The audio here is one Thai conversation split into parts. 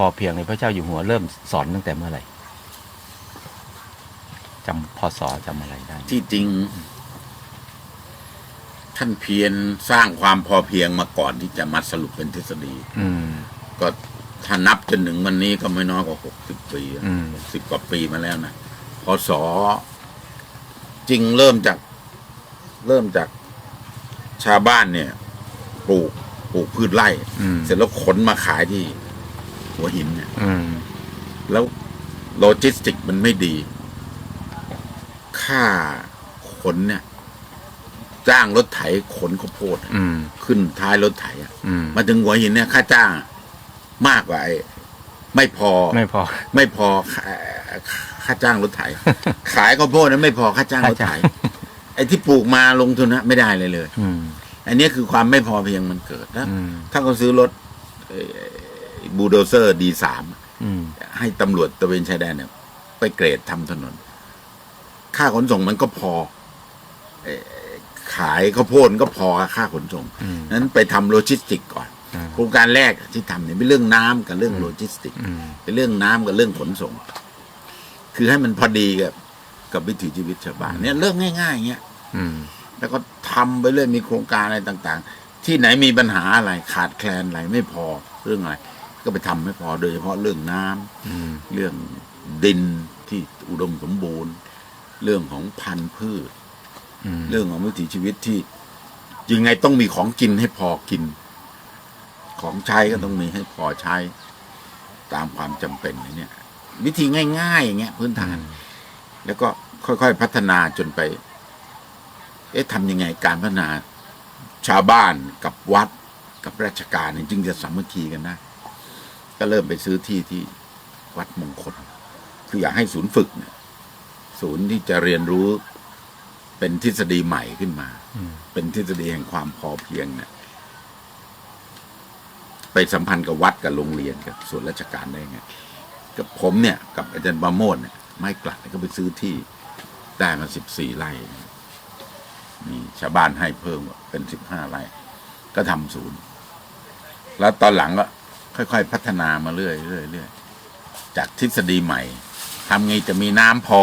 พอเพียงในพระเจ้าอยู่หัวเริ่มสอนตั้งแต่เมื่อไหร่จำพศจำอะไรได้ไหมที่จริง ท่านเพียรสร้างความพอเพียงมาก่อนที่จะมาสรุปเป็นทฤษฎีอืม ก็ถ้านับจนถึงวันนี้ก็ไม่น้อยกว่าหกสิบปีอืม สิบกว่าปีมาแล้วนะพศจริงเริ่มจาก เริ่มจากชาวบ้านเนี่ย ปลูกปลูกพืชไร่ อืม เสร็จแล้วขนมาขายที่ หัวหินเนี่ยอืมแล้วโลจิสติกมันไม่ดี ค่าขนเนี่ย จ้างรถไถขนข้าวโพดอะอืมขึ้นท้ายรถไถอะอืมมาถึงหัวหินเนี่ย ค่าจ้างอะมากกว่าไอ้ไม่พอ ไม่พอ ไม่พอค่าค่าจ้างรถไถ ขายข้าวโพดนั้นไม่พอค่าจ้างรถไถค่าจ้างไอ้ที่ปลูกมาลงทุนนะไม่ได้เลยเลยอืมอันนี้คือความไม่พอเพียงมันเกิดแล้วอืมถ้าเขาซื้อรถ บูโดเซอร์ดีสามอืมให้ตำรวจตระเวนชายแดนเนี่ยไปเกรดทำถนน ค่าขนส่งมันก็พอเอ่อขายข้าวโพดก็พอกับค่าขนส่งอืมนั้นไปทำโลจิสติกก่อนอ่าโครงการแรกที่ทำเนี่ยเป็นเรื่องน้ำกับเรื่องโลจิสติกอืมเป็นเรื่องน้ำกับเรื่องขนส่ง คือให้มันพอดีกับกับวิถีชีวิตชาวบ้านเนี่ยเรื่องง่ายๆอย่างเงี้ยอืมแล้วก็ทำไปเรื่อยมีโครงการอะไรต่าง ๆ ที่ไหนมีปัญหาอะไรขาดแคลนอะไรไม่พอเรื่องอะไร ก็ไปทำไม่พอโดยเฉพาะเรื่องน้ำอืมเรื่องดินที่อุดมสมบูรณ์ เรื่องของพันธุ์พืชอืมเรื่องของวิถีชีวิตที่ยังไงต้องมีของกินให้พอกิน ของใช้ก็ต้องมีให้พอใช้ตามความจำเป็นเนี่ย วิธีง่ายๆอย่างเงี้ยพื้นฐาน แล้วก็ค่อยๆพัฒนาจนไป เอ๊ะทำยังไงการพัฒนาชาวบ้านกับวัดกับราชการเนี่ยจึงจะสามัคคีกันได้ ก็เริ่มไปซื้อที่ที่วัดมงคล คืออยากให้ศูนย์ฝึกเนี่ยศูนย์ที่จะเรียนรู้เป็นทฤษฎีใหม่ขึ้นมา เป็นทฤษฎีแห่งความพอเพียงเนี่ยไปสัมพันธ์กับวัดกับโรงเรียนกับส่วนราชการได้ไง กับผมเนี่ย กับอาจารย์ประโมทเนี่ยไม่กลัดก็ไปซื้อที่ได้มาสิบสี่ไร่ มีชาวบ้านให้เพิ่มเป็นสิบห้าไร่ ก็ทำศูนย์ แล้วตอนหลังก็ ค่อยๆ พัฒนามาเรื่อยๆเรื่อยๆจากทฤษฎีใหม่ทำไงจะมีน้ำพอ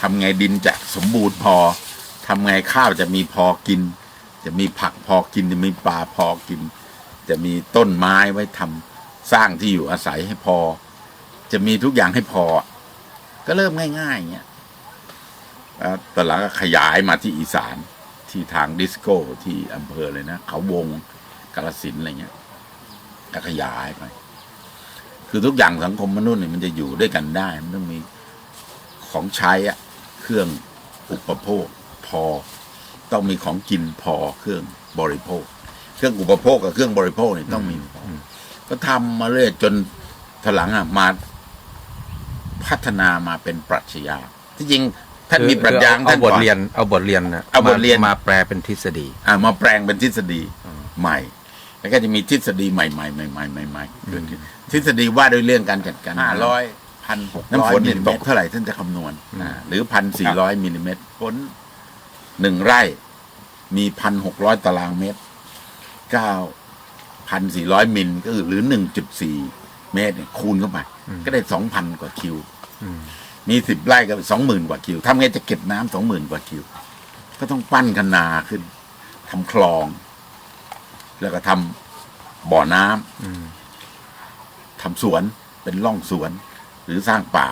ทำไงดินจะสมบูรณ์พอทำไงข้าวจะมีพอกิน จะมีผักพอกิน จะมีปลาพอกิน จะมีต้นไม้ไว้ทำสร้างที่อยู่อาศัยให้พอ จะมีทุกอย่างให้พอ ก็เริ่มง่ายๆอย่างเงี้ยแล้วตอนหลังก็ขยายมาที่อีสานที่ทางดิสโก้ที่อำเภอเลยนะ เขาวงกาลสินอะไรเงี้ย ก็ขยายไป คือทุกอย่างสังคมมนุษย์เนี่ยมันจะอยู่ด้วยกันได้ มันต้องมีของใช้อะเครื่องอุปโภคพอ ต้องมีของกินพอเครื่องบริโภค เครื่องอุปโภคกับเครื่องบริโภคเนี่ยต้องมีพออก็ทำมาเรื่อยจนถลังอะมาพัฒนามาเป็นปรัชญาที่จริงท่านมีปรัชญาของเอาท่านบทก่อนเรียน เอาบทเรียนนะเอาบทเรียนมามาแปลเป็นทฤษฎี อ่ามาแปลงเป็นทฤษฎีอืมใหม่ แล้วก็จะมีทฤษฎีใหม่ๆใหม่ๆใหม่ๆใหม่ๆเกิดขึ้นทฤษฎีว่าด้วยเรื่องการจัดการห้าร้อยพันหกน้ำฝนเนี่ยตกเท่าไหร่ท่านจะคำนวณอ่าหรือพันสี่ร้อยมิลลิเมตร ฝนหนึ่งไร่มีพันหกร้อยตารางเมตรเก้าพันสี่ร้อยมิลก็คือหรือหนึ่งจุดสี่เมตรเนี่ยคูณเข้าไปอืมก็ได้สองพันกว่าคิวอืมมีสิบไร่ก็สองหมื่นกว่าคิวทำไงจะเก็บน้ำสองหมื่นกว่าคิว ก็ต้องปั้นคะนาขึ้นทำคลอง แล้วก็ทำบ่อน้ำอืมทำสวนเป็นร่องสวน หรือสร้างป่า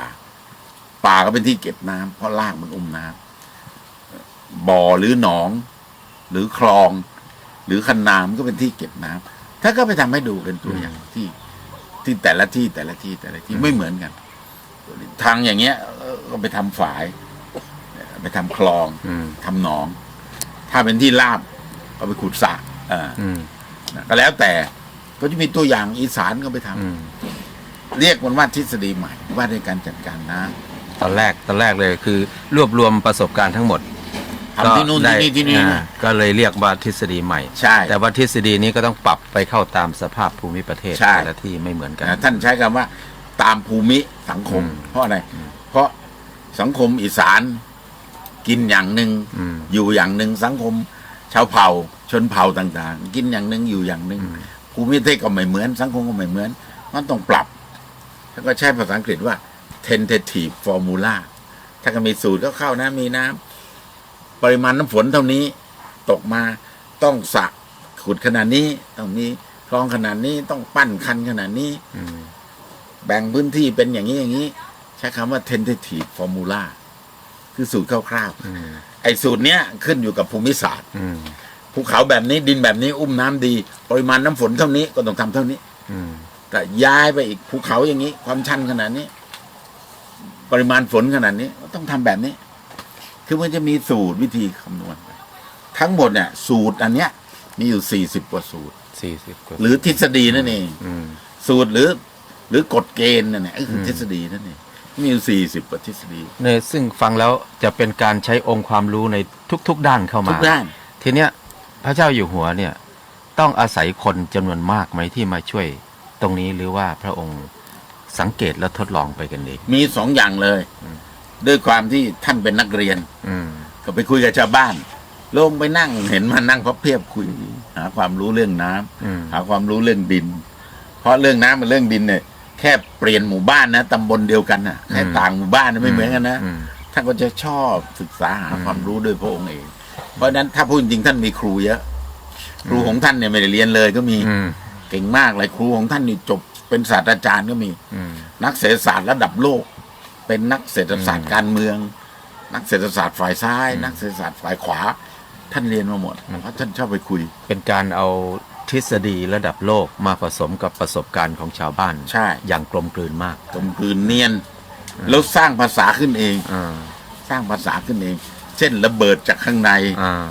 ป่าก็เป็นที่เก็บน้ำเพราะรากมันอุ้มน้ำบ่อหรือหนอง หรือคลอง หรือคันนามนก็เป็นที่เก็บน้ำถ้าก็ไปทำให้ดูเป็นตัวอย่างที่ ที่แต่ละที่แต่ละที่แต่ละที่ไม่เหมือนกัน ทางอย่างเงี้ยเอ่อก็ไปทำฝาย ไปทำคลอง อืมทำหนอง ถ้าเป็นที่ราบก็ไปขุดสระอ่าอืม ก็แล้วแต่ก็จะมีตัวอย่างอีสานก็ไปทำอืมเรียกมันว่าทฤษฎีใหม่ว่าในการจัดการน้ตอนแรกตอนแรกเลยคือ รวบรวมประสบการณ์ทั้งหมดำทำที่นู่นก็ที่ได้นี่ที่นี่อ่าก็เลยเรียกว่าทฤษฎีใหม่ ใช่ แต่ว่าทฤษฎีนี้ก็ต้องปรับไปเข้าตามสภาพภูมิประเทศใช่ แต่ละที่ไม่เหมือนกัน นะท่านใช้คำว่าตามภูมิสังคม อืมเพราะอะไร เพราะสังคมอีสานกินอย่างหนึ่งอืม อยู่อย่างหนึ่งสังคมชาวเผ่าช นเผ่าต่างๆ กินอย่างหนึ่งอยู่อย่างหนึ่งอืมภูมิประเทศก็ไม่เหมือน สังคมก็ไม่เหมือน มันต้องปรับ แล้วก็ใช้ภาษาอังกฤษว่า tentative formula ถ้าก็มีสูตรก็เข้านะมีน้ำปริมาณน้ำฝนเท่านี้ตกมาต้องสระขุดขนาดนี้ต้องมีคลองขนาดนี้ต้องปั้นคันขนาดนี้อืมแบ่งพื้นที่เป็นอย่างนี้อย่างนี้ ใช้คำว่า tentative formula คือสูตรคร่าวอืมๆไอ้สูตรเนี้ยขึ้นอยู่กับภูมิศาสตร์อืม ภูเขาแบบนี้ดินแบบนี้อุ้มน้ำดี ปริมาณน้ำฝนเท่านี้ก็ต้องทำเท่านี้ อืมแต่ย้ายไปอีกภูเขาอย่างนี้ ความชันขนาดนี้ ปริมาณฝนขนาดนี้ก็ต้องทำแบบนี้ คือมันจะมีสูตรวิธีคำนวณไปทั้งหมดเนี่ย สูตรอันเนี้ย มีอยู่สี่สิบกว่าสูตรสี่สิบกว่าหรือทฤษฎีนั่นเองอืมสูตรหรือ หรือกฎเกณฑ์นั่นแหละก็คืออมทฤษฎีนั่นเองมีอยู่สี่สิบกว่าทฤษฎีเนี่ยซึ่งฟังแล้วจะเป็นการใช้องค์ความรู้ในทุก ๆ ด้านเข้าทุมากด้านทีเนี้ย พระเจ้าอยู่หัวเนี่ยต้องอาศัยคนจำนวนมากไหมที่มาช่วยตรงนี้หรือว่าพระองค์สังเกตและทดลองไปกันเองมีสองอย่างเลย ด้วยความที่ท่านเป็นนักเรียน อืมก็ไปคุยกับชาวบ้าน ลงไปนั่งเห็นมานั่งพับเพียบคุย หาความรู้เรื่องน้ำอืมหาความรู้เรื่องดิน เพราะเรื่องน้ำกับเรื่องดินเนี่ยแค่เปลี่ยนหมู่บ้านนะตำบลเดียวกันนะแค่ต่างหมู่บ้านนะไม่เหมือนกันนะมท่านก็จะชอบศึกษาหาอืมความรู้ด้วยพระองค์เองเพ ราะฉะนั้นถ้าพูดจริงๆท่านมีครูเยอะ ครูของท่านเนี่ยไม่ได้เรียนเลยก็มีอืมเก่งมากเลยครูของท่านนี่จบเป็นศาสตราจารย์ก็มี อืม นักเศรษฐศาสตร์ระดับโลก เป็นนักเศรษฐศาสตอืร์มการเมือง นักเศรษฐศาสตร์ฝ่ายซ้ายอืมนักเศรษฐศาสตร์ฝ่ายขวา ท่านเรียนมาหมดอืมเพราะท่านชอบไปคุย เป็นการเอาทฤษฎีระดับโลกมาผสมกับประสบการณ์ของชาวบ้าน ใช่ อย่างกลมกลืนมากกลมกลืนเนียน แล้วสร้างภาษาขึ้นเอง อ่า สร้างภาษาขึ้นเอง เช่นระเบิดจากข้างในอ่า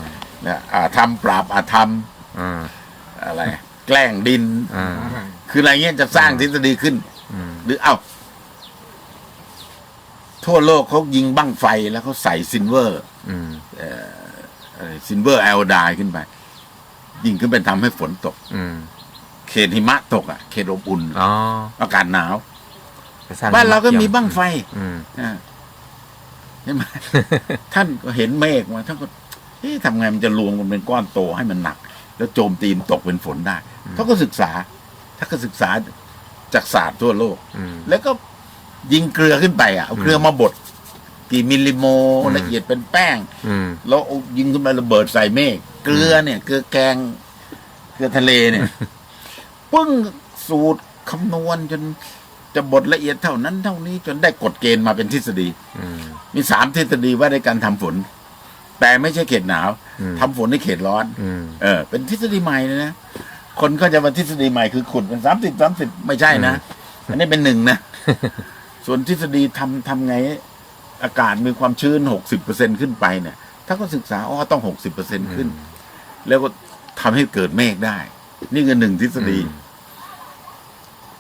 นะอาธรรมปราบอาธรรมอ่าอะไร แกล้งดิน อ่าคืออะไรเงี้ยจะสร้างทฤษฎีขึ้น อืมหรือเอ้าทั่วโลกเขายิงบั้งไฟแล้วเขาใส่ซินเวอร์อืมซินเวอร์ไอโอไดขึ้นไป ยิงขึ้นไปทำให้ฝนตก อืมเขตหิมะตกอะ เขตอบอุ่น อ๋ออากาศหนาว ไปสร้งบ้านเราก็มีหิะบั้งไฟอืมอ่า ใช่ไหม ท่านก็เห็นเมฆมาท่านก็เอ๊ะทำไงมันจะรวมกันเป็นก้อนโตให้มันหนัก แล้วโจมตีมนตกเป็นฝนได้เขาก็ศึกษาถ้าก็ศึกษาจากศาสตร์ทั่วโลก อืม แล้วก็ยิงเกลือขึ้นไปอะเอาเกลือมาบดกี่มิลลิโมอืม ละเอียดเป็นแป้ง อืม แล้วเอายิงขึ้นไประเบิดใส่เมฆเกลือเนี่ย เกลือแกง เกลือทะเลเนี่ย ปึ้งสูตรคำนวณจนจะบดละเอียดเท่านั้นเท่านี้จนได้กฎเกณฑ์มาเป็นทฤษฎี อื มมีสามทฤษฎีว่าในการทำฝน แต่ไม่ใช่เขตหนาวอืมทำฝนในเขตร้อนอืมเออ เป็นทฤษฎีใหม่เลยนะ คนก็จะมาทฤษฎีใหม่คือขุดเป็นสามสิบสามสิบไม่ใช่นะ อันนี้เป็นหนึ่งนะ ส่วนทฤษฎีทำทำไง อากาศมีความชื้นหกสิบเปอร์เซ็นขึ้นไปเนี่ย ถ้าก็ศึกษาอ๋อต้องหกสิบเปอร์เซ็นขึ้น แล้วก็ทำให้เกิดเมฆได้ นี่คือหนึ่งทฤษฎีอืม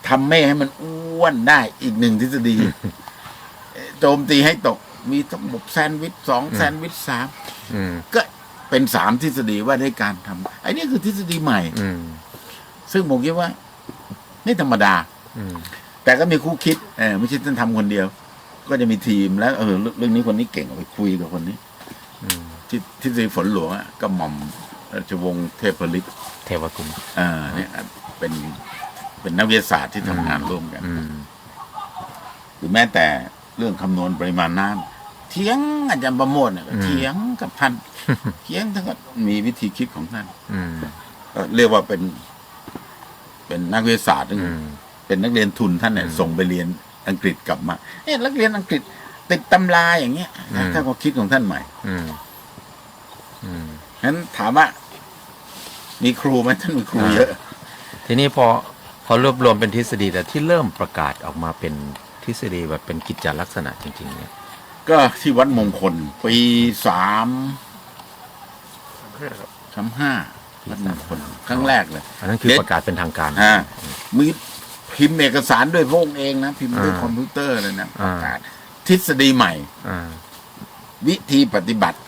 ทำเมฆให้มันอ้วนได้อีกหนึ่งทฤษฎีเอ่อโจมตีให้ตก มีระบบแซนด์วิชสองแซนด์วิชสามอืมก็เป็นสามทฤษฎีว่าด้วยการทำไอ้นี่คือทฤษฎีใหม่ อืมซึ่งผมคิดว่านี่ธรรมดา อืม แต่ก็มีคู่คิดเออไม่ใช่ท่านทำคนเดียว ก็จะมีทีมแล้วเออเรื่องเรื่องนี้คนนี้เก่งเอาไปคุยกับคนนี้อืม ที่ทฤษฎีฝนหลวงอะก็หม่อมราชวงศ์เทพฤทธิ์เทวกุมอ่าเนี่ยเป็นเป็นนักวิทยาศาสตร์ที่ทำงานร่วมกัน อืม หรือแม้แต่เรื่องคำนวณปริมาณน้ำ เถียงอาจารย์ประโมทเนี่ยก็อืมเถียงกับท่านเถียงท่านก็มีวิธีคิดของท่านอืมก็เรียกว่าเป็น เป็นนักวิทยาศาสตร์ซึ่งอืม เป็นนักเรียนทุนท่านเนี่ยอืมส่งไปเรียนอังกฤษกลับมาเอ๊ะนักเรียนอังกฤษ ติดตำราอย่างเงี้ยนะอืมถ้าก็คิดของท่านใหม่อืมอืม ฉะนั้นถามว่า มีครูไหมท่านมีครูอ่าเยอะ ทีนี้พอพอรวบรวมเป็นทฤษฎีแต่ที่เริ่มประกาศออกมาเป็นทฤษฎีแบบเป็นกิจจลักษณะจริง ๆ เนี่ย ก็ที่วัดมงคลปีสามสามห้าวัดมงคลครั้งแรกเลยอันนั้นคือเด็ดประกาศเป็นทางการฮะมีพิมพ์เอกสารด้วยพระองค์เองนะ พิมพ์ด้วยอ่าคอมพิวเตอร์เลยนะปอ่าระกาศทฤษฎีใหม่อ่าวิธีปฏิบัติ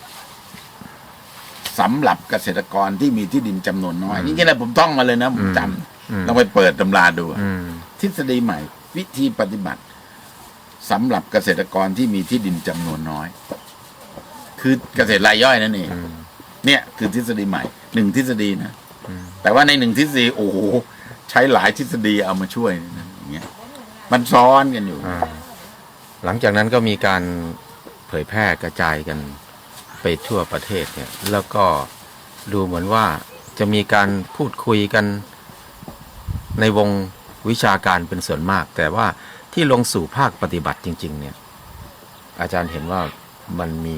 สำหรับเกษตรกรที่มีที่ดินจำนวนน้อยนี่แค่ผมท่องมาเลยนะผมจอืมำต้องไปเปิดตำราดูอะอืมทฤษฎีใหม่ วิธีปฏิบัติ สำหรับเกษตรกรที่มีที่ดินจำนวนน้อย คือเกษตรรายย่อยนั่นเองอืมเนี่ย คือทฤษฎีใหม่หนึ่งทฤษฎีนะอืมแต่ว่าในหนึ่งทฤษฎีโอ้โหใช้หลายทฤษฎีเอามาช่วยนะอย่างเงี้ยมันซ้อนกันอยู่อ่าหลังจากนั้นก็มีการเผยแพร่กระจายกันไปทั่วประเทศเนี่ย แล้วก็ดูเหมือนว่าจะมีการพูดคุยกันในวงวิชาการเป็นส่วนมาก แต่ว่า ที่ลงสู่ภาคปฏิบัติจริง ๆ เนี่ย อาจารย์เห็นว่ามันมี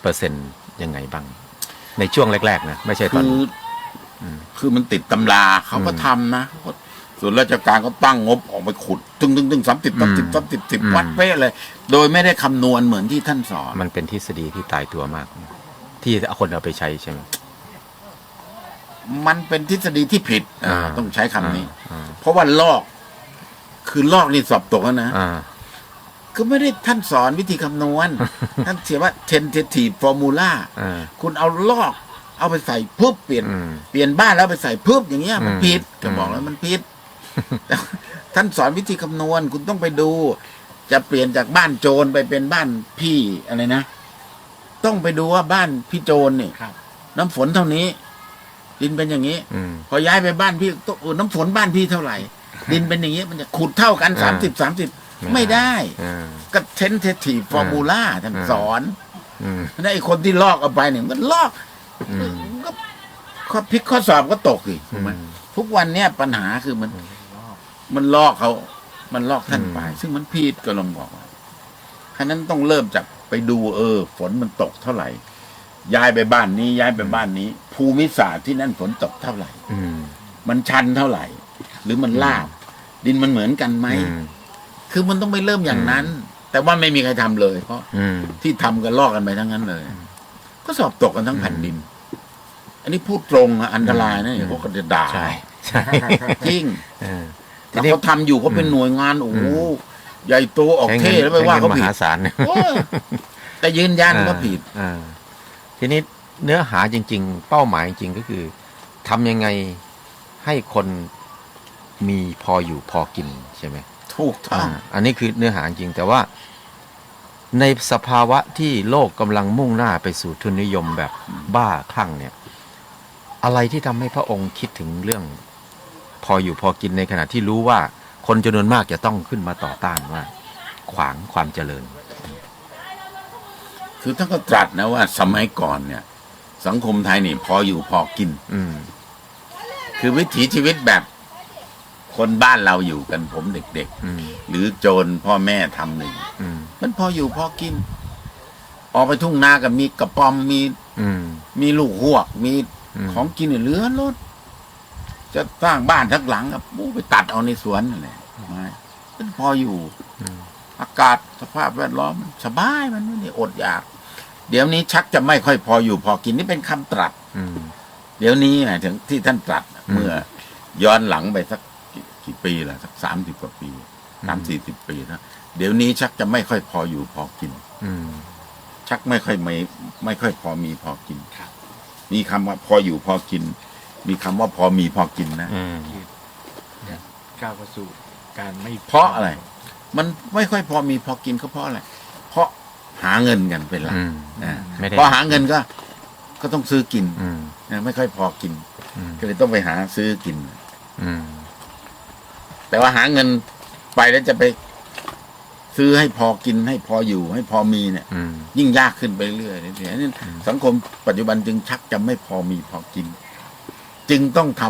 เปอร์เซ็นต์ยังไงบ้าง ในช่วงแรก ๆ นะ ไม่ใช่ตอนคือนี้อคือมันติดตำราเขาก็อืมทำนะส่วนราชการก็ตั้งงบออกไปขุด ตึงตึงตึงสามสิบสามสิบสามสิบสิบอืมวัดเป๊ะเลย โดยไม่ได้คำนวณเหมือนที่ท่านสอน มันเป็นทฤษฎีที่ตายตัวมาก ที่คนเอาไปใช้ใช่ไหมมันเป็นทฤษฎีที่ผิดอ่าอ่าต้องใช้คำนี้อ่าเพราะว่าลอก คือลอกนี่สอบตกแล้วนะอ่า ก็ไม่ได้ท่านสอนวิธีคำนวณ ท่านเขียนว่า tentative formula อ่า คุณเอาลอก เอาไปใส่ปุ๊บเปลี่ยน อืม เปลี่ยนบ้านแล้วไปใส่ปุ๊บอย่างเงี้ยมันอืมผิดก็อืมบอกแล้วมันผิดแต่ท่านสอนวิธีคำนวณ คุณต้องไปดู จะเปลี่ยนจากบ้านโจรไปเป็นบ้านพี่อะไรนะ ต้องไปดูว่าบ้านพี่โจรเนี่ยครับ น้ำฝนเท่านี้ดินเป็นอย่างนี้ อืม พอย้ายไปบ้านพี่ต้องโอ้น้ำฝนบ้านพี่เท่าไหร่ ดินเป็นอย่างนี้มันจะขุดเท่ากันสามสิบสามสิบไม่ได้อ่าก็ tentative formula ท่านอ่าสอนอืมแล้วไอ้คนที่ลอกเอาไปเนี่ยมันลอกอืมมันก็ข้อพลิกข้อสอบก็ตกอีกถูกไหมอืมทุกวันเนี่ยปัญหาคือมัน มันลอกเขา มันลอกท่านอืมไป ซึ่งมันผิดก็ลองบอกว่าฉะนั้นต้องเริ่มจากไปดูเออ ฝนมันตกเท่าไหร่ ย้ายไปบ้านนี้ ย้ายไปบ้านนี้ ภูมิศาสตร์ที่นั่นฝนตกเท่าไหร่อืมมันชันเท่าไหร่ หรือมันลาบดินมันเหมือนกันไหมอืมคือมันต้องไปเริ่มอย่างนั้น แต่ว่าไม่มีใครทำเลย เพราะอืมที่ทำกันลอกกันไปทั้งนั้นเลย ก็สอบตกกันทั้งแผ่นดิน อันนี้พูดตรงอะอันตรายนะเนี่ยพวกก็จะด่าใช่ใช่จริงเออแล้วเขาทำอยู่เขาเป็นหน่วยงานโอ้โหอืมใหญ่โตออกใช้เท่เงินแล้วไปว่าใช้เขาเงินมผิดหาศาลโอ้ยแต่ยืนยันว่าผิดอ่าทีนี้เนื้อหาจริง ๆ เป้าหมายจริงก็คือทำยังไงให้คน มีพออยู่พอกินใช่ไหมถูกต้องอ่าอันนี้คือเนื้อหาจริงแต่ว่า ในสภาวะที่โลกกำลังมุ่งหน้าไปสู่ทุนนิยมแบบบ้าคลั่งเนี่ย อะไรที่ทำให้พระองค์คิดถึงเรื่อง พออยู่พอกินในขณะที่รู้ว่า คนจำนวนมากจะต้องขึ้นมาต่อต้านว่า ขวางความเจริญ คือท่านก็ตรัสนะว่า สมัยก่อนเนี่ย สังคมไทยนี่พออยู่พอกิน อืมคือวิถีชีวิตแบบ คนบ้านเราอยู่กันผมเด็กอืมๆหรือโจรพ่อแม่ทำหนึ่งอืมมันพออยู่พอกิน ออกไปทุ่งนากับมีกระป๋อมมีอืมมีลูกหวก มีอืมของกินเนี่ยเหลือรถจะสร้างบ้านทักหลังกับปูไปตัดเอาในสวนนั่นแหละไม่มันพออยู่อืมอากาศสภาพแวดล้อมมันสบายมันไม่ได้อดอยาก เดี๋ยวนี้ชักจะไม่ค่อยพออยู่พอกินนี่เป็นคำตรัสอืมเดี๋ยวนี้หมายถึงที่ท่านตรัสน่ะอืมเมื่อย้อนหลังไปสัก กี่กี่ปีละสักสามสิบกว่าปีสามสี่สิบปีนะเดี๋ยวนี้ชักจะไม่ค่อยพออยู่พอกิน อืม ชักไม่ค่อยไม่ไม่ค่อยพอมีพอกินครับ มีคำว่าพออยู่พอกิน มีคำว่าพอมีพอกินนะ อืม ก้าวเข้าสู่การไม่เพราะอะไร มันไม่ค่อยพอมีพอกินก็เพราะอะไร เพราะหาเงินกันเป็นหลักอืมนะไม่ได้ พอหาเงินก็ ก็ต้องซื้อกินอืม นะไม่ค่อยพอกิน อืม ก็เลยต้องไปหาซื้อกิน อืม แต่ว่าหาเงินไปแล้วจะไป ซื้อให้พอกินให้พออยู่ ให้พอมีเนี่ย อืม ยิ่งยากขึ้นไปเรื่อยๆเนี่ยนี่สังคมปัจจุบันจึงชักจะไม่พอมีพอกิน จึงต้องท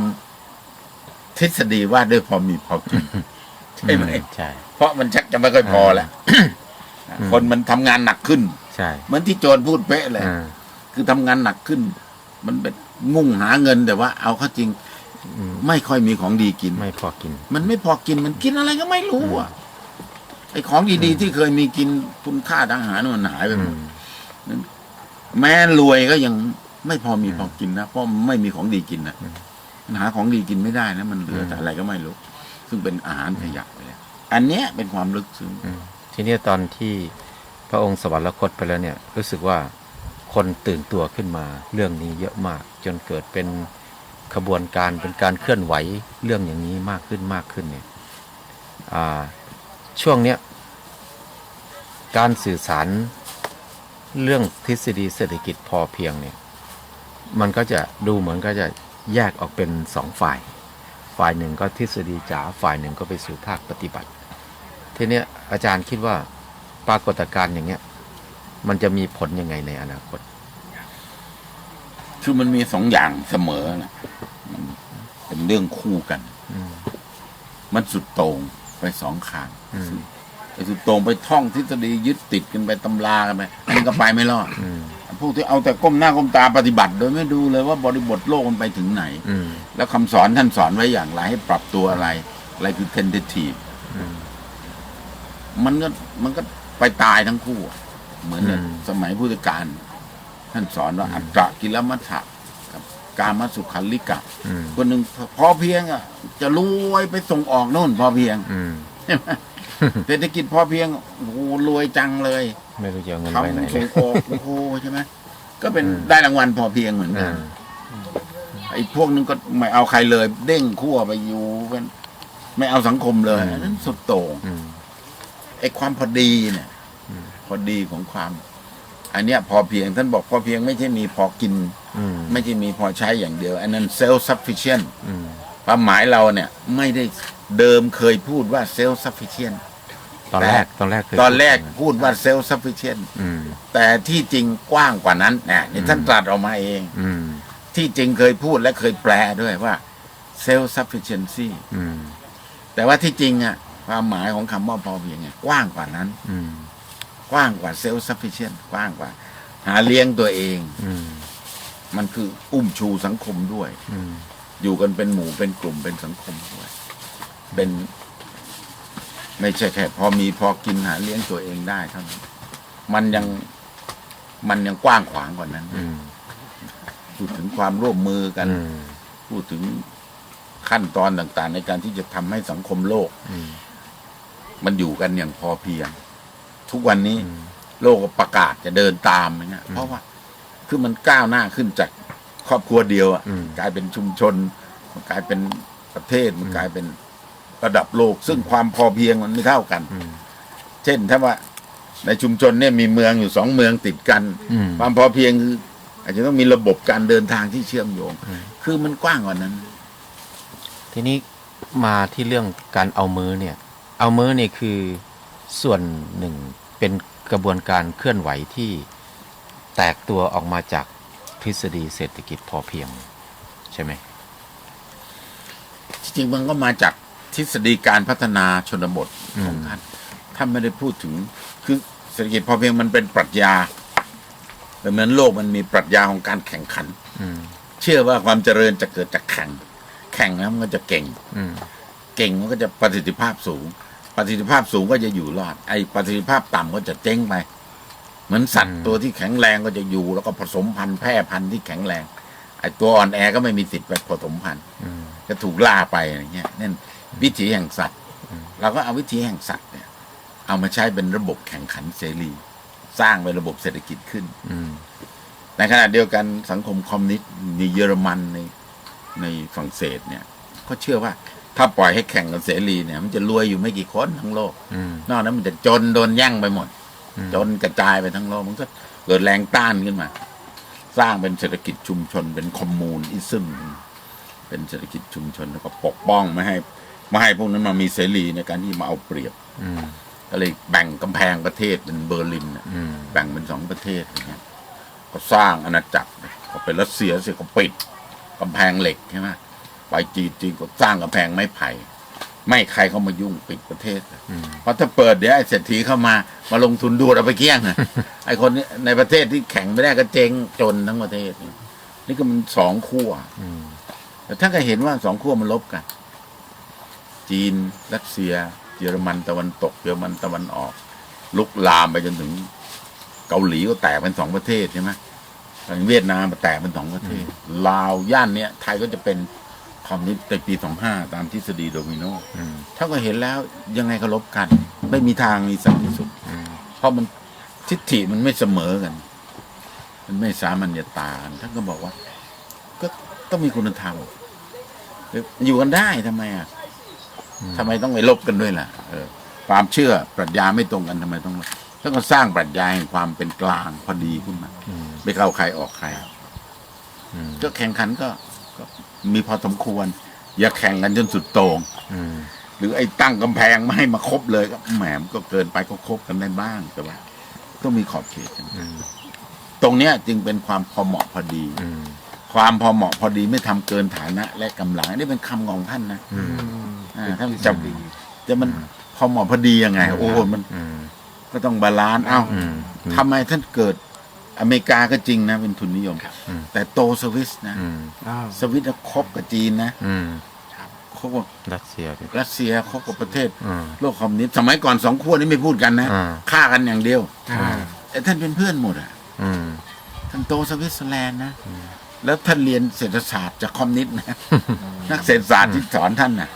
ำทฤษฎีว่าด้วยพอมีพอกินใช่ไหมใช่ เพราะมันชักจะไม่ค่อยพอแล้วอืม คนมันทำงานหนักขึ้น ใช่เหมือนที่โจรพูดเป๊ะเลย อ่าคือทำงานหนักขึ้น มันเป็นมุ่งหาเงินแต่ว่า เอาเข้าจริง อืมไม่ค่อยมีของดีกิน ไม่พอกิน มันไม่พอกินมันกินอะไรก็ไม่รู้อะไอ้ของดีๆที่เคยมีกินคุณค่าทางอาหารมันหายไปหมดแม้รวยก็ยังไม่พอมีพอกินนะเพราะไม่มีของดีกินนะมันหาของดีกินไม่ได้นะมันเหลือแต่อะไรก็ไม่รู้ ซึ่งเป็นอาหารขยะไปแล้วอันเนี้ยเป็นความลึกซึ้งอืมทีเนี้ยตอนที่พระองค์สวรรคตไปแล้วเนี่ย รู้สึกว่าคนตื่นตัวขึ้นมา เรื่องนี้เยอะมากจนเกิดเป็น ขบวนการเป็นการเคลื่อนไหวเรื่องอย่างนี้มากขึ้นมากขึ้นเนี่ยช่วงเนี้ยการสื่อสารเรื่องทฤษฎีเศรษฐกิจพอเพียงเนี่ยมันก็จะดูเหมือนก็จะแยกออกเป็นสองฝ่าย ฝ่ายหนึ่งก็ทฤษฎีจ๋าฝ่ายหนึ่งก็ไปสู่ภาคปฏิบัติ ทีเนี้ยอาจารย์คิดว่าปรากฏการณ์อย่างเงี้ยมันจะมีผลยังไงในอนาคต คือมันมีสองอย่างเสมอนะมันเป็นเรื่องคู่กัน อืม มันสุดโต่งไปสองข้างอืม ไอ้สุดโต่งไปท่องทฤษฎียึดติดกันไปตำรากันไปอันก็ไปไม่รอดอืมพวกที่เอาแต่ก้มหน้าก้มตาปฏิบัติ โดยไม่ดูเลยว่าบริบทโลกมันไปถึงไหน อืมแล้วคำสอนท่านสอนไว้อย่างไรให้ปรับตัวอะไร อะไรคือ tentative อืม มันก็มันก็ไปตายทั้งคู่อะเหมือนกับอืม สมัยพุทธกาล ท่านสอนว่าอัตตะกิลมัฏฐะกับกามสุขันลิกะอืมคนหนึ่งพอเพียงอะ จะรวยไปส่งออกโน่นพอเพียงอืมใช่ไหมเศรษฐกิจพอเพียงโอ้โหรวยจังเลยไม่รู้จะเอาเงินไว้ไหนทำเลส่ยงออกโอ้โหใช่ไหมก็เป็นอืมได้รางวัลพอเพียงเหมือนกัอ่านไอ้พวกนึงก็ไม่เอาใครเลย เด้งขั้วไปอยู่เป็นไม่เอาสังคมเลยอันนั้นสุดโต่งอืม ไอ้ความพอดีเนี่ยอืมพอดีของความ อันเนี้ยพอเพียงท่านบอกพอเพียงไม่ใช่มีพอกินอืมไม่ใช่มีพอใช้อย่างเดียว อันนั้น self sufficient อืมความหมายเราเนี่ยไม่ได้เดิมเคยพูดว่า self sufficient ตอนแรกตอนแรกเคยตอนแรกพูดพูดว่า self sufficient อืมแต่ที่จริงกว้างกว่านั้นนะนี่ท่านตรัสออกมาเองอืมที่จริงเคยพูดและเคยแปลด้วยว่า self sufficiency อืมแต่ว่าที่จริงอะความหมายของคำว่าพอเพียงเนี่ยกว้างกว่านั้น อืม กว้างกว่า self sufficient กว้างกว่า หาเลี้ยงตัวเอง อืมมันคืออุ้มชูสังคมด้วย อืมอยู่กันเป็นหมู่เป็นกลุ่มเป็นสังคมด้วย เป็น ไม่ใช่แค่พอมีพอกินหาเลี้ยงตัวเองได้เท่านั้นมันยังมันยังกว้างขวางกว่านั้น อืมพูดถึงความร่วมมือกัน อืมพูดถึงขั้นตอนต่างๆ ในการที่จะทำให้สังคมโลก อืมมันอยู่กันอย่างพอเพียง ทุกวันนี้อืมโลกก็ประกาศจะเดินตามอย่างเงี้ยอืมเพราะว่าคือมันก้าวหน้าขึ้นจากครอบครัวเดียวอะอืมกลายเป็นชุมชน มันกลายเป็นประเทศมันอืมกลายเป็นระดับโลก ซึ่งความพอเพียงมันไม่เท่ากันอืมเช่นถ้าว่าในชุมชนเนี่ยมีเมืองอยู่สองเมืองติดกันอืมความพอเพียงคืออาจจะต้องมีระบบการเดินทางที่เชื่อมโยงอืมคือมันกว้างกว่านั้น ทีนี้มาที่เรื่องการเอามือเนี่ย เอามือเนี่ยคือ ส่วนหนึ่งเป็นกระบวนการเคลื่อนไหวที่แตกตัวออกมาจากทฤษฎีเศรษฐกิจพอเพียง ใช่ไหมจริงๆมันก็มาจากทฤษฎีการพัฒนาชนบทของอืมท่านท่านไม่ได้พูดถึง คือเศรษฐกิจพอเพียงมันเป็นปรัชญาแต่เหมือนโลกมันมีปรัชญาของการแข่งขันอืมเชื่อว่าความเจริญจะเกิดจากแข่ง แข่งแล้วมันก็จะเก่งอืมเก่งมันก็จะประสิทธิภาพสูง ประสิทธิภาพสูงก็จะอยู่รอด ไอ้ประสิทธิภาพต่ำก็จะเจ๊งไป เหมือนสัตว์ตัวที่แข็งแรงก็จะอยู่ แล้วก็ผสมพันธุ์แพร่พันธุ์ที่แข็งแรง ไอ้ตัวอ่อนแอก็ไม่มีสิทธิ์ไปผสมพันธุ์จะถูกล่าไปอะไรเงี้ยนั่นวิถีแห่งสัตว์เราก็เอาวิถีแห่งสัตว์เนี่ย เอามาใช้เป็นระบบแข่งขันเสรี สร้างเป็นระบบเศรษฐกิจขึ้น อืในขณะเดียวกันสังคมคอมมิวนิสต์ในเยอรมันในในฝรั่งเศสเนี่ย ก็เชื่อว่า ถ้าปล่อยให้แข่งกันเสรีเนี่ย มันจะรวยอยู่ไม่กี่คนทั้งโลกอืมนอกนั้นมันจะจนโดนแย่งไปหมดอืมจนกระจายไปทั้งโลกมันก็เกิดแรงต้านขึ้นมา สร้างเป็นเศรษฐกิจชุมชน เป็นคอมมูนอิซึมเป็นเศรษฐกิจชุมชนแล้วก็ปกป้องไม่ให้ไม่ให้พวกนั้นมามีเสรีในการที่มาเอาเปรียบอืมก็เลยแบ่งกำแพงประเทศเป็นเบอร์ลินน่ะอืมแบ่งเป็นสองประเทศอย่างเงี้ยก็สร้างอาณาจักรก็เป็นรัสเซียเสร็จก็ปิดกำแพงเหล็กใช่ไหม ไปจีนจีนก็สร้างกำแพงไม้ไผ่ไม่ให้ใครเข้ามายุ่งปิดประเทศอืมเพราะถ้าเปิดเดี๋ยวไอ้เศรษฐีเข้ามามาลงทุนดูดเอาไปเกลี้ยงอะไอ้คนนี้ในประเทศที่แข่งไม่ได้ก็เจ๊งจนทั้งประเทศ นี่ก็มันสองขั้วอืมแต่ท่านก็เห็นว่าสองขั้วมันลบกัน จีนรัสเซีย เยอรมันตะวันตก เยอรมันตะวันออก ลุกลามไปจนถึง เกาหลีก็แตกเป็นสองประเทศใช่ไหมทางเวียดนามก็แตกเป็นสองประเทศลาวย่านเนี้ยไทยก็จะเป็น คอมมิวนิสต์ในปีสองห้าตามทฤษฎีโดมิโนอืมท่านก็เห็นแล้วยังไงก็ลบกัน ไม่มีทางมีสันติสุขอืมเพราะมันทิฏฐิมันไม่เสมอกัน มันไม่สามัญญาตากันท่านก็บอกว่า ก็ต้องมีคุณธรรมอยู่กันได้ทำไมอะทำไมต้องไปลบกันด้วยล่ะเออความเชื่อปรัชญาไม่ตรงกันทำไมต้องลบท่านก็สร้างปรัชญาแห่งความเป็นกลางพอดีขึ้นมาอืมไม่เข้าใครออกใครอืมก็แข่งขันก็ก็ มีพอสมควร อย่าแข่งกันจนสุดโต่งอืมหรือไอ้ตั้งกำแพงไม่ให้มาคบเลยก็แหมมันก็เกินไปก็คบกันได้บ้างแต่ว่าต้องมีขอบเขตกันอืมตรงเนี้ยจึงเป็นความพอเหมาะพอดีอืมความพอเหมาะพอดีไม่ทำเกินฐานะ และกำลังอันนี้เป็นคำของท่านนะอืมอ่าท่านจำจะมันพอเหมาะพอดียังไง โอ้มันอืมก็ต้องบาลานซ์เอ้าอืมทำไมท่านเกิด อเมริกาก็จริงนะ เป็นทุนนิยมครับอืมแต่โตสวิสนะอืมอ้าวสวิสน่ะคบกับจีนนะอืมคบกับรัสเซียด้วยรัสเซียคบกับประเทศ อืม โลกคอมมิวนิสต์สมัยก่อนสองขั้วนี้ไม่พูดกันนะอ่า ฆ่ากันอย่างเดียวอ่าแต่ท่านเป็นเพื่อนหมดอะอืม ท่านโตสวิตเซอร์แลนด์นะ แล้วท่านเรียนเศรษฐศาสตร์จากคอมมิวนิสต์นะ นักเศรษฐศาสตร์ที่สอนท่านน่ะ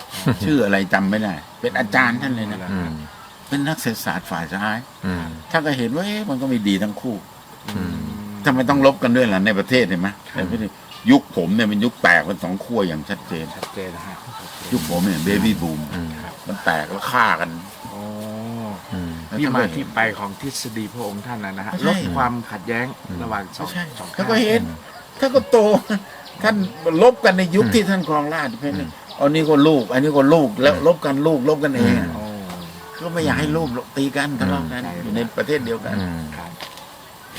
ชื่ออะไรจำไม่ได้ เป็นอาจารย์ท่านเลยนะ อืม เป็นนักเศรษฐศาสตร์ฝ่ายซ้าย อืม ท่านก็เห็นว่าเอ๊ะมันก็ไม่ดีทั้งคู่อืม ทำไมต้องลบกันด้วยล่ะในประเทศเห็นไหมในประเทศยุคผมเนี่ยเป็นยุคแตกเป็นสองขั้วอย่างชัดเจน ชัดเจนนะฮะยุคผมเนี่ยเบบี้บูมอืมมันแตกแล้วฆ่ากัน โอ้อืมที่มาที่ไปของทฤษฎีพระองค์ท่านนะนะฮะใช่ลดความขัดแย้งระหว่างสองใช่สองท่านก็เห็นท่านก็โต ท่านลบกันในยุคที่ท่านครองราชย์เพราะฉะนั้นอันนี้ก็ลูก อันนี้ก็ลูกแล้วลบกันลูกลบกันเองอะโอ้ก็ไม่อยากให้ลูกตีกันทะเลาะกันอืมอยู่ในประเทศเดียวกันอืมครับ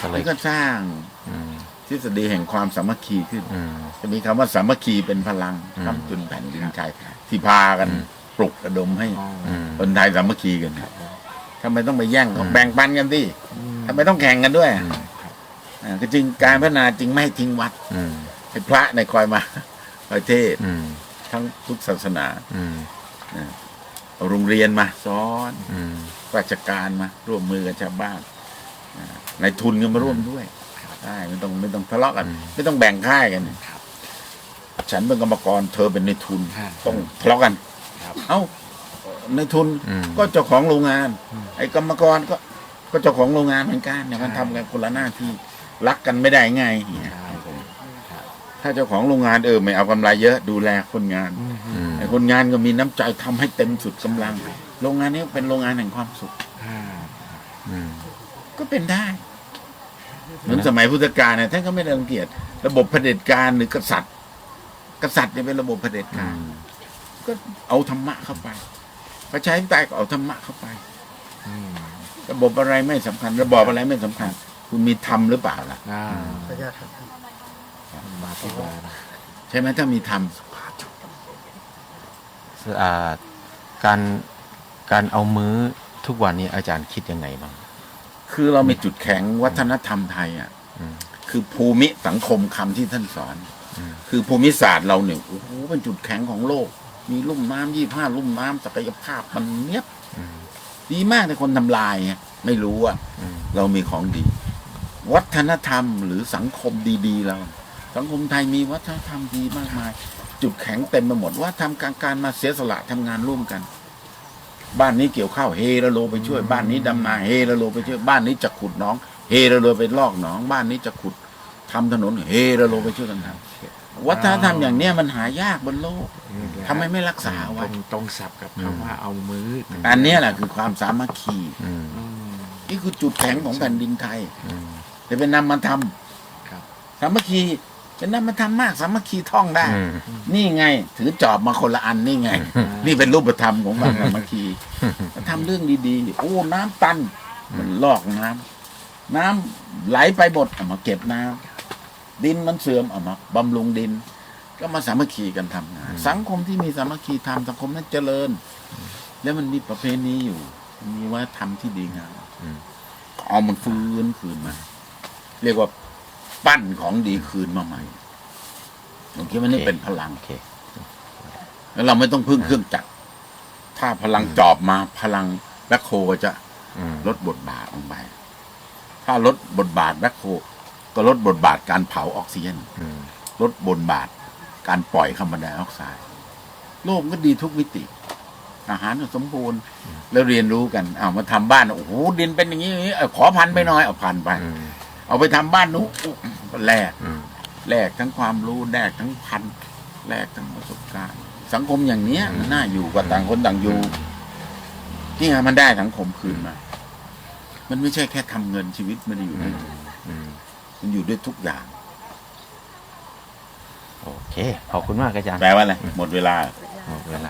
ก็เลยนี่ก็สร้างอืมทฤษฎีแห่งความสามัคคีขึ้น อืม จะมีคำว่าสามัคคีเป็นพลังอืมคำจุนแผ่นดินใจที่พากันปลุกระดมให้อ๋ออืม คนไทยสามัคคีกันทำไมต้องไปแย่งเขาอืม แบ่งปันกันดิอืมทำไมต้องแข่งกันด้วยอืมอ่าก็จึงการพัฒนาจึงไม่ให้ทิ้งวัดอืมให้พระในคอยมาคอยเทศน์อืมทั้งทุกศาสนาอืมเอาโรงเรียนมาสอน อืมราชการมาร่วมมือกับชาวบ้าน อ่านายทุนก็มาร่วมด้วยได้ไม่ต้องไม่ต้องทะเลาะกัน ไม่ต้องแบ่งค่ายกันฉันเป็นกรรมกรเธอเป็นนายทุนฮะต้องทะเลาะกันครับเอ้าในายทุนอืมก็เจ้าของโรงงานอืมไอ้กรรมกรก็ก็เจ้าของโรงงานเหมือนกันเนี่ยมันใช่ทำกันคนละหน้าที่รักกันไม่ได้ไงใช่ผมครับถ้าเจ้าของโรงงานเออไม่เอากำไรเยอะดูแลคนงานอืมอืมไอ้คนงานก็มีน้ำใจทำให้เต็มสุดกำลัง โรงงานนี้เป็นโรงงานแห่งความสุขอ่าอืมก็เป็นได้ เหมือนสมัยพุทธกาลเนี่ยท่านก็ไม่ได้รังเกียจระบบเผด็จการหรือกษัตริย์ กษัตริย์เนี่ยเป็นระบบเผด็จอืการมก็เอาธรรมะเข้าไปประชาธิปไตยก็เอาธรรมะเข้าไปอืมระบบอะไรไม่สำคัญ ระบอบอะไรไม่สำคัญ คุณมีธรรมหรือเปล่าล่ะอ่าขออนุญาตครับมาที่มานะใช่ไหมถ้ามีธรรมอ่าการการเอามื้อทุกวันนี้อาจารย์คิดยังไงบ้าง คือเรามีจุดแข็งวัฒนธรรมไทยอะอืมคือภูมิสังคมคำที่ท่านสอนอืมคือภูมิศาสตร์เราเนี่ยโอ้โหเป็นจุดแข็งของโลก มีลุ่มน้ำยี่ห้าลุ่มน้ำศักยภาพมันเนี้ยบอืมดีมากแต่คนทำลายไงไม่รู้อะอืมเรามีของดี วัฒนธรรมหรือสังคมดีๆเรา สังคมไทยมีวัฒนธรรมดีมากมาย จุดแข็งเต็มไปหมดว่าทำการการมาเสียสละทำงานร่วมกัน บ้านนี้เกี่ยวข้าวเฮระโลไปช่วย บ้านนี้ดำนาเฮระโลไปช่วยบ้านนี้จะขุดหนอง เฮระโลไปลอกหนอง บ้านนี้จะขุดทำถนนเฮระโลไปช่วยกันทำวัฒนธรรมอย่างเนี้ยมันหายากบนโลกทำไมไม่รักษาตรไว้งตรงศัพท์กับคำว่าเอามื้อออันเนี้ยแหละคือความสามัคคีอืมอืมนี่คือจุดแข็งของแผ่นดินไทยอืมแต่เป็นนามธรรมครับสามัคคี เป็นนามธรรมมากสามัคคีท่องได้ อืม นี่ไง ถือจอบมาคนละอันนี่ไง นี่เป็นรูปธรรมของความสามัคคีมันทำเรื่องดีๆโอ้น้ำตัน มันลอกน้ำน้ำไหลไปหมดเอามาเก็บน้ำดินมันเสื่อมเอามาบำรุงดิน ก็มาสามัคคีกันทำงานสังคมที่มีสามัคคีทำสังคมนั้นเจริญ แล้วมันมีประเพณีอยู่ มีวัฒนธรรมที่ดีงามอืม เอามันฟื้นคืนมา เรียกว่า ปั้นของดีคืนมาใหม่ผมคิดว่านี่เป็นพลังโอเคแล้วเราไม่ต้องพึ่งเครื่องจักร ถ้าพลังจอบมาพลังแบ็คโฮก็จะอืมลดบทบาทลงไป ถ้าลดบทบาทแบ็คโฮก็ลดบทบาทการเผาออกซิเจนอืมลดบทบาทการปล่อยคาร์บอนไดออกไซด์โลกมันก็ดีทุกมิติ อาหารก็สมบูรณ์ แล้วเรียนรู้กันเอามาทำบ้านโอ้โหดินเป็นอย่างนี้อย่างนี้เอาขอพันไปหน่อยเอาพันไปอืมเอาไปทำบ้านนู้นอุ๊ย ก็แลกอืมแลกทั้งความรู้แลกทั้งพันแลกทั้งประสบการณ์ สังคมอย่างเนี้ยมันน่าอยู่กว่าต่างคนต่างอยู่นี่ไงมันได้สังคมคืนมา มันไม่ใช่แค่ทำเงินชีวิตไม่ได้อยู่ด้วยอืมมันอยู่ด้วยทุกอย่าง โอเค ขอบคุณมากอาจารย์แปลว่าอะไรหมดเวลาหมดเวลา